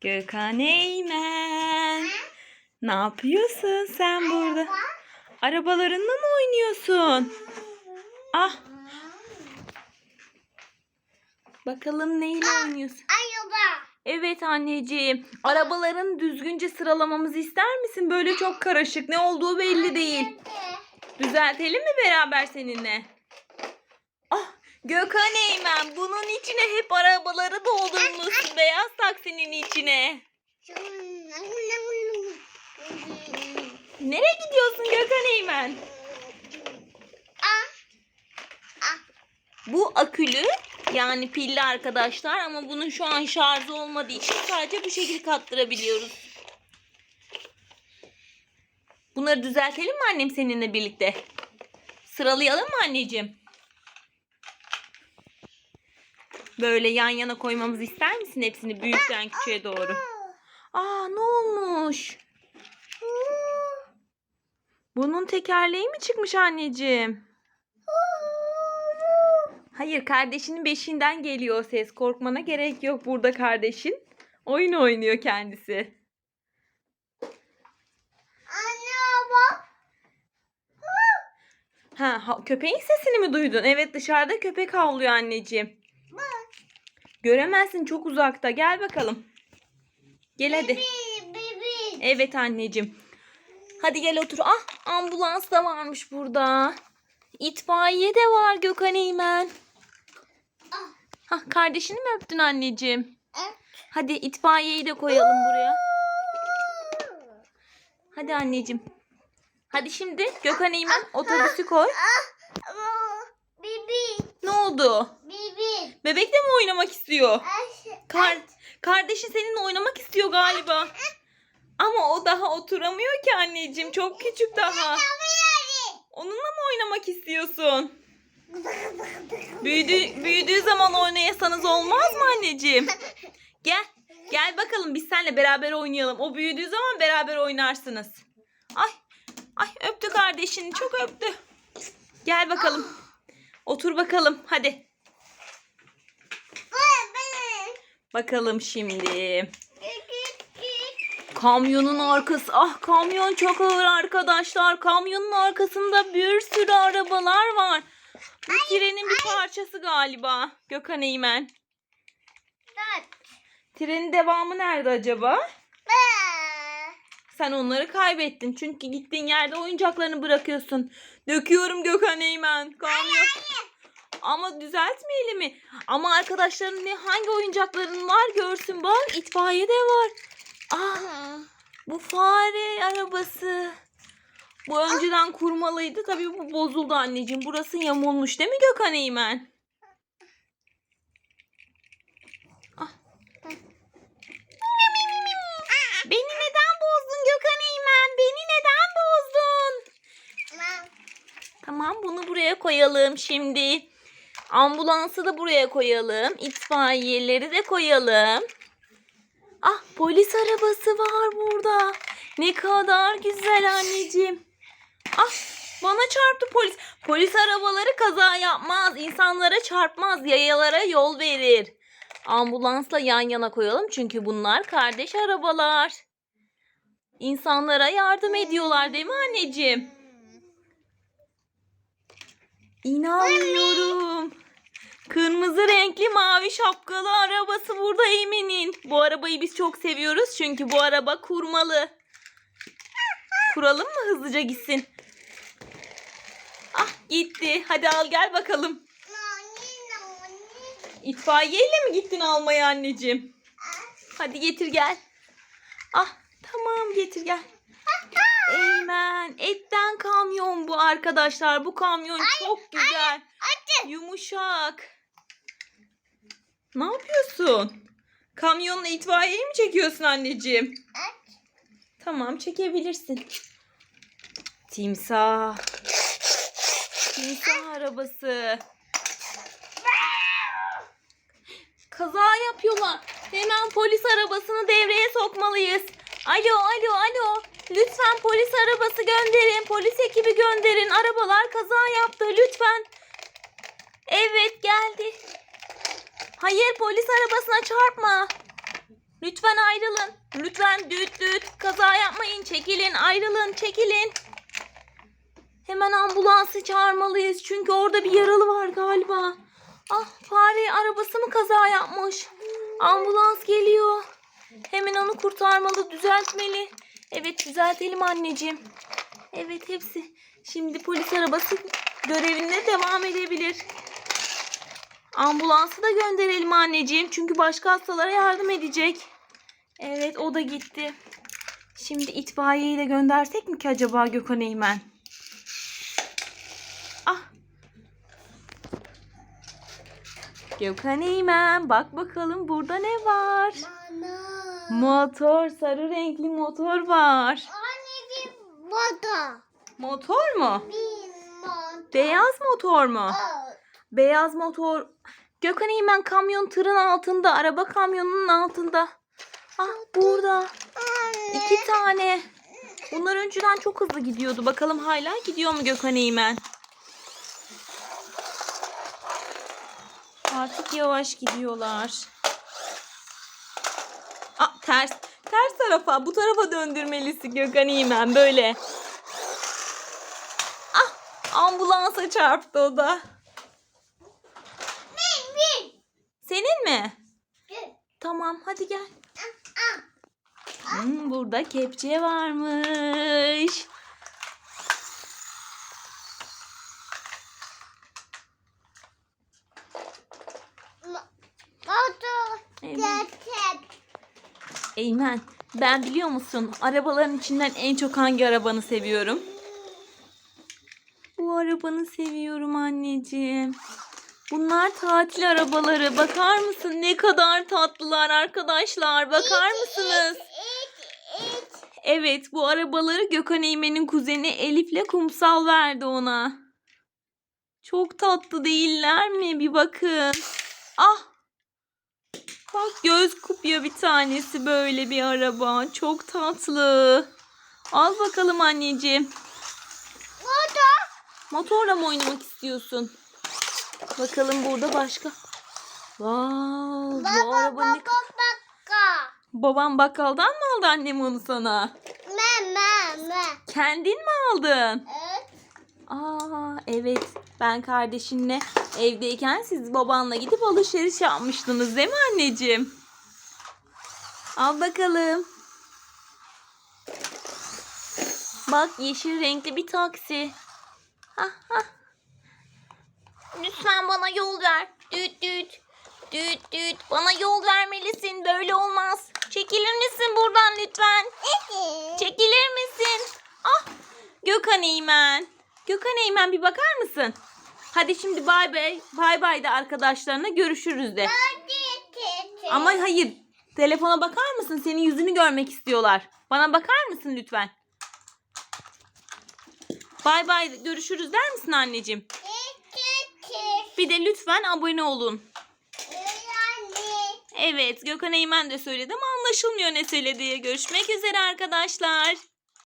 Gökhan Eymen. Ne yapıyorsun sen burada? Arabalarınla mı oynuyorsun? Ah. Bakalım neyle oynuyorsun? Araba. Evet anneciğim. Arabaların düzgünce sıralamamızı ister misin? Böyle çok karışık. Ne olduğu belli değil. Düzeltelim mi beraber seninle? Gökhan Eymen bunun içine hep arabaları doldurmuşsun. Beyaz taksinin içine. Nereye gidiyorsun Gökhan Eymen? Bu akülü yani pilli arkadaşlar ama bunun şu an şarjı olmadığı için sadece bu şekilde kattırabiliyoruz. Bunları düzeltelim mi annem seninle birlikte? Sıralayalım mı anneciğim? Böyle yan yana koymamızı ister misin hepsini büyükten küçüğe doğru? Aa ne olmuş? Bunun tekerleği mi çıkmış anneciğim? Hayır kardeşinin beşiğinden geliyor o ses. Korkmana gerek yok burada kardeşin. Oyun oynuyor kendisi. Ha, köpeğin sesini mi duydun? Evet dışarıda köpek havlıyor anneciğim. Göremezsin çok uzakta. Gel bakalım. Gel hadi. Evet anneciğim. Hadi gel otur. Ah ambulans da varmış burada. İtfaiye de var Gökhan Eymen. Hah kardeşini mi öptün anneciğim? Hadi itfaiyeyi de koyalım buraya. Hadi anneciğim. Hadi şimdi Gökhan Eymen otobüsü koy. Bibi, Ne oldu? bibi. Bebekle mi oynamak istiyor? Kar kardeşin seninle oynamak istiyor galiba. Ama o daha oturamıyor ki anneciğim. Çok küçük daha. Onunla mı oynamak istiyorsun? Büyüdü, büyüdüğü zaman oynayasanız olmaz mı anneciğim? Gel. Gel bakalım biz seninle beraber oynayalım. O büyüdüğü zaman beraber oynarsınız. Ay. Ay öptü kardeşini. Çok öptü. Gel bakalım. Otur bakalım. Hadi. Bakalım şimdi. Kamyonun arkası. Ah kamyon çok ağır arkadaşlar. Kamyonun arkasında bir sürü arabalar var. Bu trenin bir parçası galiba. Gökhan Eymen. Trenin devamı nerede acaba? Sen onları kaybettin. Çünkü gittiğin yerde oyuncaklarını bırakıyorsun. Döküyorum Gökhan Eymen. Kamyon. Ama düzeltmeyelim mi? Ama arkadaşların ne hangi oyuncakların var görsün bak. itfaiye de var. Aa, bu fare arabası. Bu önceden kurmalıydı. Tabii bu bozuldu anneciğim. Burası yamulmuş değil mi Gökhan Eymen? Ah. Beni neden bozdun Gökhan Eymen? Beni neden bozdun? Tamam bunu buraya koyalım şimdi. Ambulansı da buraya koyalım. İtfaiyeleri de koyalım. Ah polis arabası var burada. Ne kadar güzel anneciğim. Ah bana çarptı polis. Polis arabaları kaza yapmaz. insanlara çarpmaz. Yayalara yol verir. Ambulansla yan yana koyalım çünkü bunlar kardeş arabalar. İnsanlara yardım ediyorlar değil mi anneciğim? İnanmıyorum. Kırmızı renkli mavi şapkalı arabası burada Eymen'in. Bu arabayı biz çok seviyoruz çünkü bu araba kurmalı. Kuralım mı hızlıca gitsin? Ah gitti. Hadi al gel bakalım. İtfaiyeyle mi gittin almaya anneciğim? Hadi getir gel. Ah tamam getir gel. Eymen etten kamyon bu arkadaşlar. Bu kamyon çok güzel. Yumuşak. Ne yapıyorsun? Kamyonla itfaiyeyi mi çekiyorsun anneciğim? Tamam çekebilirsin. Timsah. Timsah arabası. Kaza yapıyorlar. Hemen polis arabasını devreye sokmalıyız. Alo alo alo. Lütfen polis arabası gönderin. Polis ekibi gönderin. Arabalar kaza yaptı. Lütfen. Evet geldi. Hayır polis arabasına çarpma. Lütfen ayrıl. ayrılın. Lütfen düt düt. Kaza yapmayın. Çekilin. Ayrılın. Çekilin. Hemen ambulansı çağırmalıyız. Çünkü orada bir yaralı var galiba. Ah fare arabası mı kaza yapmış? Ambulans geliyor. Hemen onu kurtarmalı, düzeltmeli. Evet düzeltelim anneciğim. Evet hepsi. Şimdi polis arabası görevine devam edebilir. Ambulansı da gönderelim anneciğim. Çünkü başka hastalara yardım edecek. Evet o da gitti. Şimdi itfaiyeyi de göndersek mi ki acaba Gökhan Eymen? Ah. Gökhan Eymen bak bakalım burada ne var? Motor, sarı renkli motor var. Motor mu? Beyaz motor mu? Beyaz motor. Gökhan Eymen kamyon tırın altında, araba kamyonunun altında. Ah burada. İki tane. Bunlar önceden çok hızlı gidiyordu. Bakalım hala gidiyor mu Gökhan Eymen? Artık yavaş gidiyorlar. Ah ters. Ters tarafa. Bu tarafa döndürmelisin Gökhan Eymen. Böyle. Ah ambulansa çarptı o da. Senin mi? Tamam hadi gel. Hmm, burada kepçe varmış. Evet. Eymen ben biliyor musun arabaların içinden en çok hangi arabanı seviyorum? Bu arabanı seviyorum anneciğim. Bunlar tatil arabaları. Bakar mısın ne kadar tatlılar arkadaşlar. Bakar mısınız? Evet bu arabaları Gökhan Eymen'in kuzeni Elif'le Kumsal verdi ona. Çok tatlı değiller mi? Bir bakın. Ah! Bak göz kupya bir tanesi böyle bir araba. Çok tatlı. Al bakalım anneciğim. Motorla mı oynamak istiyorsun? Bakalım burada başka. Wow, bu araba ne Babam bakkaldan mı aldı annem onu sana? Kendin mi aldın? Aa evet. Ben kardeşinle evdeyken siz babanla gidip alışveriş yapmıştınız değil mi anneciğim? Al bakalım. Bak yeşil renkli bir taksi. Hah hah. Lütfen bana yol ver. Düt düt. Düt düt. Bana yol vermelisin. Böyle olmaz. Çekilir misin buradan lütfen? Çekilir misin? Ah Gökhan Eymen. Gökhan Eymen bir bakar mısın? Hadi şimdi bay bay. Bay bay de arkadaşlarına görüşürüz de. Ama hayır. Telefona bakar mısın? Senin yüzünü görmek istiyorlar. Bana bakar mısın lütfen? Bay bay görüşürüz der misin anneciğim? Bir de lütfen abone olun. Evet Gökhan Eymen de söyledi ama anlaşılmıyor ne söylediği. Görüşmek üzere arkadaşlar.